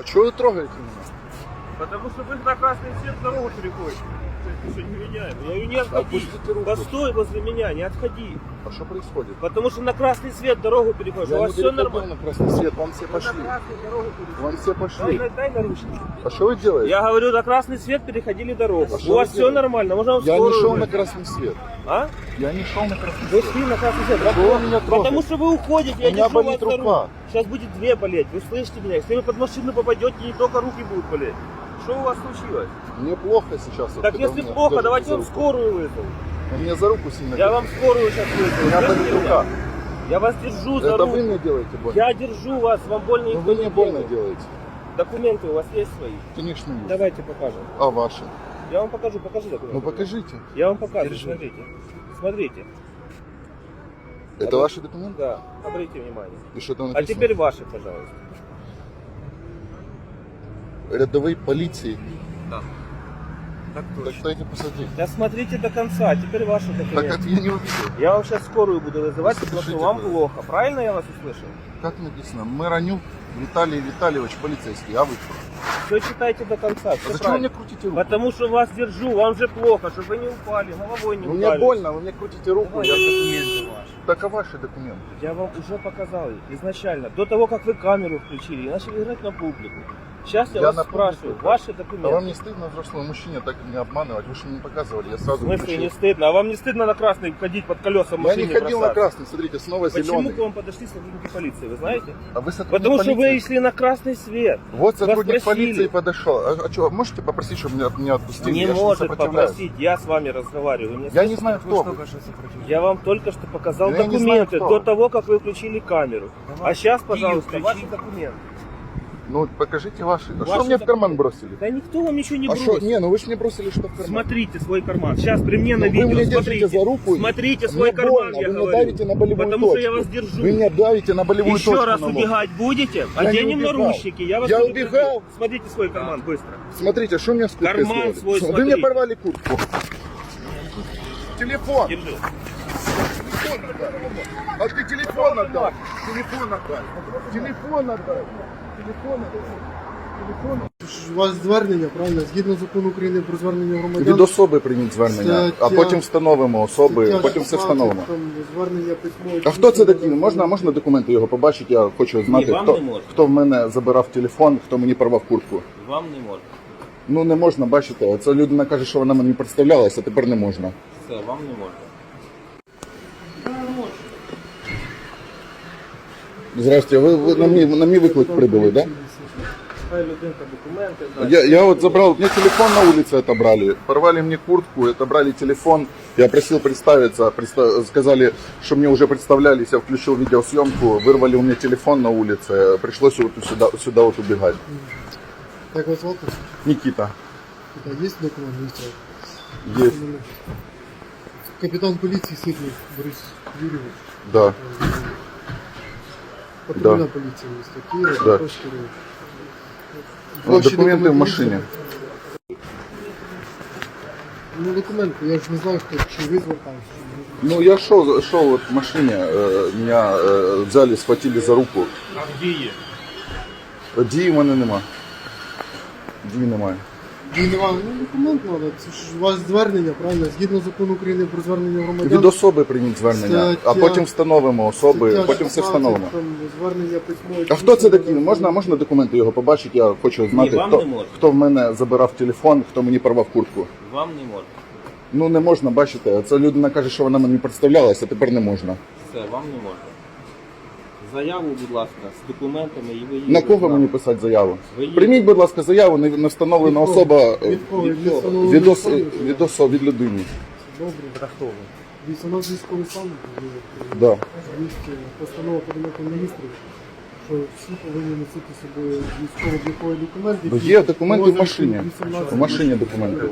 А чого ви трогаєте мене? Потому что вы на красный свет дорогу переходите. Ты что, не меняем? Я говорю, не отходи. Опустите руку. Постой возле меня, не отходи. А що происходит? Потому что на красный свет дорогу переходишь. У Я вас не все переходил нормально. на красный свет, вам все Вы пошли. на дорогу. Вам все Дай, пошли. дай, дай наручники. А что вы делаете? Я говорю, на красный свет переходили дорогу. А У что вас вы все делаете? нормально, можно вам Я не скорую шел на вызвать. красный свет. А? Я не шел на красный Вы свет. шли на красный свет. Что вы меня Потому трогаете? что вы уходите, я У меня держу болит вас за рука. Сейчас будет две болеть. Вы слышите меня? Если вы под машину попадете, не только руки будут болеть. Что у вас случилось? Мне плохо сейчас. вот, Так когда если вы меня плохо, держите давайте за вам руку. скорую вызову. Вы меня за руку сильно Я вам скорую сейчас У вызову. меня болит меня? рука. Я вас держу за Это руку. вы мне делаете больно. Я держу вас, вам больно Но никто вы не мне больно делает. делаете. Документы у вас есть свои? Конечно есть. Давайте покажем. А ваши? Я вам покажу, покажи документы. Ну покажите. Я вам покажу, Держи. смотрите. Смотрите. Это ваши документы? Да, обратите внимание. И что там А написано? теперь ваши, пожалуйста. Рядовые полиции. Да. Так Так дайте посадить. Да смотрите до конца, а теперь ваши Так документы. это я не увидел. Я вам сейчас скорую буду вызывать, потому что Слушайте, вам вы- плохо. Правильно я вас услышал? Как написано? Миронюк Виталий Витальевич, полицейский. А вы кто? Все читайте до конца. А всё зачем вы правильно. мне крутите руку? Потому что вас держу, вам же плохо, чтобы вы не упали, головой не Ну, мне упали. больно, вы мне крутите руку. Давай Я... документы ваши. Так а ваши документы? Я вам уже показал их изначально, до того, как вы камеру включили и начали играть на публику. Сейчас я, Я вас на публику спрашиваю, играю. ваши А документы. вам не стыдно взрослому мужчине так меня обманывать? Вы же мне не показывали, я сразу В смысле включил. не стыдно? А вам не стыдно на красный ходить под колеса Я не машины ходил на бросаться? красный, смотрите, снова Почему зеленый. к вам подошли сотрудники полиции, вы знаете? А вы сотрудник Потому что вы полиции? шли на красный свет. Вот сотрудник полиции подошел. А, а что, можете попросить, чтобы меня, меня отпустили? Не я может попросить, я с вами разговариваю. Меня Я не знаю, кто вы. Я вам только что показал Я знаю, документы кто до того, как вы включили камеру. а сейчас, пожалуйста, ваши документы. Ну, покажите ваши. А что мне в карман бросили? Да никто вам ничего не а что? Не, ну вы же мне бросили что в карман. Смотрите свой карман. Сейчас при мне на Ну, вы видео. меня держите смотрите. за руку. Смотрите Мне свой карман, больно, я вы мне говорю. давите на болевую Потому что я точку. вас держу. Вы меня давите на болевую Еще точку. раз на лоб. убегать будете? Оденем не убегал. наручники. Я вас Я предупредил. убегал. Смотрите свой карман быстро. Смотрите, что у меня с курткой Карман сделали? свой Вы смотри. мне порвали куртку. Телефон. Держи. Телефон отдай. А ты телефон отдай. Телефон отдай. Телефон отдай. У вас звернення, правильно? Згідно закону України про звернення громадян. Від особи прийміть звернення, а потім встановимо особи, стаття потім все 16, встановимо. Там звернення письмове. А хто це такий? Можна, можна документи його побачити? Я хочу знати, Ні, вам хто, можна. хто в мене забирав телефон, хто мені порвав куртку. Вам не можна. Ну не можна, бачите, оця людина каже, що вона мені представлялася, а тепер не можна. Все, вам не можна. Здрасте, ви, ви на, мій, на мій виклик прибули, да? Хай людинка документи дасть. Я, я вот забрал, мне телефон на улице отобрали, порвали мне куртку, отобрали телефон. Я просил представиться, представ- сказали, что мне уже представлялись, я включил видеосъемку, вырвали у меня телефон на улице, пришлось вот сюда, сюда вот убегать. Як вас звати? Никита, Та Є документ? Є. есть, Капітан поліції Сиднів Борис Юрійович. да. Патрульна Да. поліція міста Києва. Да. також керує. Ну, Ваші документы в машине. Ну документи, я ж не знаю, хто чи ви звертався. Ну я шел, шел вот в машине, э, меня э, взяли, схватили за руку. А де є? Дії в мене нема. Дії немає. Ні, немає. Ну документ треба. Це ж у вас звернення, правильно? Згідно закону України про звернення громадян. Від особи прийміть звернення, а Стаття- потім встановимо особи, Стаття потім все 16, встановимо. Там звернення письмове. А хто це такий? Можна, можна документи його побачити? Я хочу знати, вам хто, можна. хто в мене забирав телефон, хто мені порвав куртку. Вам не можна. Ну не можна, бачите, ця людина каже, що вона мені представлялася, а тепер не можна. Все, вам не можна. Заяву, будь ласка, з документами і ви її На кого мені писати заяву? Ви її- Прийміть, будь ласка, заяву, не не встановлена Від кого? особа е, Від кого? Від від від, ос, від, осо, від людини. Добре. Нас військовий стан. Да. Є постанова Кабінету міністрів, що всі повинні носити з собою військово-обліковий документ. Ну, який Є документи в машині. 18 В машині документи.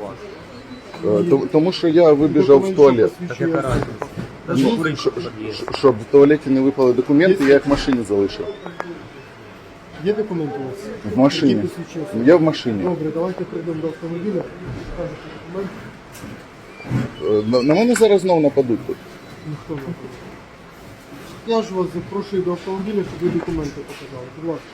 Е, то- Тому що я вибіжав в туалет. що посвідчує особу. Ну, щ- щ- Щоб в туалеті не випали документи, я їх в машині залишив. Є документи у вас? В машині. Які посвідчує? Я в машині. Добре, давайте прийдемо до автомобіля. Покажете. Е, На, на мене зараз знову нападуть тут. Ніхто не буде. Я ж вас запрошую до автомобіля, щоб ви документи показали. Будь ласка.